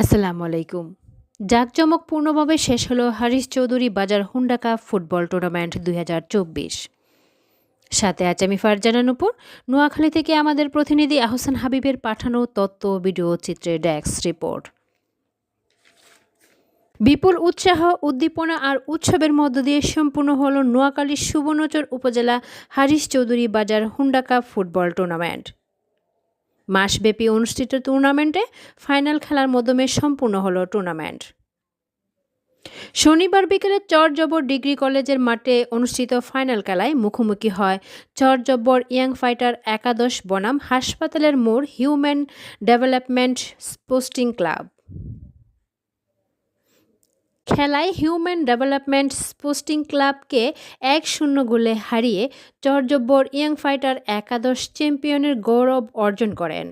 আসসালামু আলাইকুম। জাঁকজমকপূর্ণভাবে শেষ হলো হারিস চৌধুরী বাজার হুন্ডা কাপ ফুটবল টুর্নামেন্ট দু হাজার চব্বিশ। সাথে আজ আমি ফারজানা নুপুর নোয়াখালী থেকে আমাদের প্রতিনিধি আহসান হাবিবের পাঠানো তত্ত্ব ভিডিও চিত্রের ডেস্ক রিপোর্ট। বিপুল উৎসাহ, উদ্দীপনা আর উৎসবের মধ্য দিয়ে সম্পূর্ণ হল নোয়াখালীর সুবর্ণচর উপজেলা হারিস চৌধুরী বাজার হুন্ডা কাপ ফুটবল টুর্নামেন্ট। মাসব্যাপী অনুষ্ঠিত টুর্নামেন্টে ফাইনাল খেলার মাধ্যমে সম্পূর্ণ হলো টুর্নামেন্ট শনিবার বিকেলে চরজব্বর ডিগ্রি কলেজের মাঠে অনুষ্ঠিত ফাইনাল খেলায় মুখোমুখি হয় চরজব্বর ইয়াং ফাইটার একাদশ বনাম হাসপাতালের মোড় হিউম্যান ডেভেলপমেন্ট পোস্টিং ক্লাব। খেলায় হিউম্যান ডেভেলপমেন্ট স্পোর্টিং ক্লাবকে এক শূন্য গোলে হারিয়ে চরজব্বর ইয়াং ফাইটার একাদশ চ্যাম্পিয়নের গৌরব অর্জন করেন।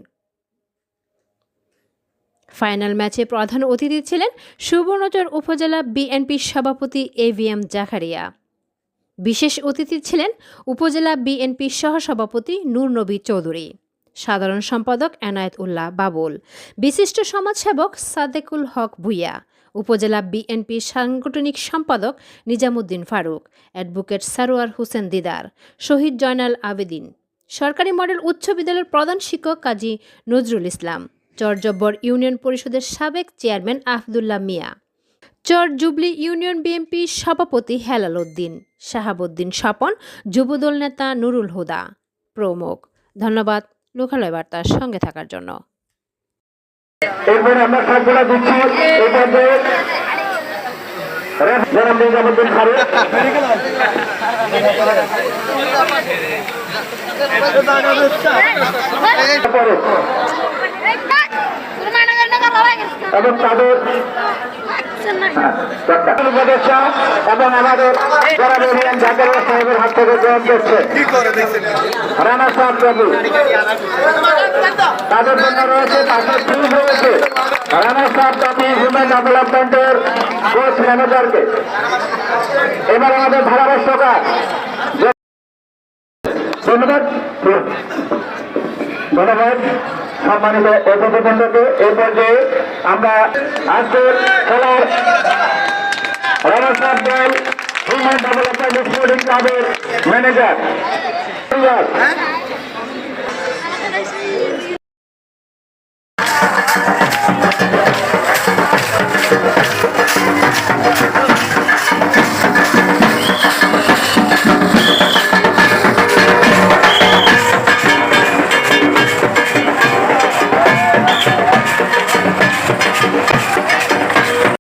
ফাইনাল ম্যাচে প্রধান অতিথি ছিলেন সুবর্ণচর উপজেলা বিএনপির সভাপতি এভিএম জাকারিয়া। বিশেষ অতিথি ছিলেন উপজেলা বিএনপির সহসভাপতি নূর নবী চৌধুরী। সাধারণ সম্পাদক এনায়েত উল্লাহ বাবুল। বিশিষ্ট সমাজসেবক সাদেকুল হক ভুইয়া। উপজেলা বিএনপি সাংগঠনিক সম্পাদক নিজামুদ্দিন ফারুক। অ্যাডভোকেট সারোয়ার হোসেন দিদার। শহীদ জয়নাল আবেদিন। সরকারি মডেল উচ্চ বিদ্যালয়ের প্রধান শিক্ষক কাজী নজরুল ইসলাম। চরজব্বর ইউনিয়ন পরিষদের সাবেক chairman Ahdullah Mia. Char Jubilee union BNP সভাপতি হেলাল উদ্দিন। শাহাবুদ্দিন স্বপন, যুবদল নেতা নুরুল হুদা। প্রমুখ। ধন্যবাদ। লোকালয় বার্তার সঙ্গে থাকার জন্য। এরপরে আমরা সবগুলো দিচ্ছি এই পর্যায়ে। জনাব নিজামুদ্দিন ফারুক পরে এবং তাদের এবং আমাদের হাত থেকে গ্রহণ করছে। রানা সাহেব প্রভু, তাদের জন্য রয়েছে তাদের টিম রয়েছে। রানা সাহেব ট্রফি হিউম্যান ডেভেলপমেন্টের কোচ ম্যানেজারকে এবার আমাদের ধারাভাষ্যকার ধন্যবাদ। ধন্যবাদ। সম্মানিত অতিথিবৃন্দকে, এই পর্যায়ে আমরা আজকের খেলার রানা দল হিউম্যান ডেভেলপমেন্ট ক্লাবের ম্যানেজার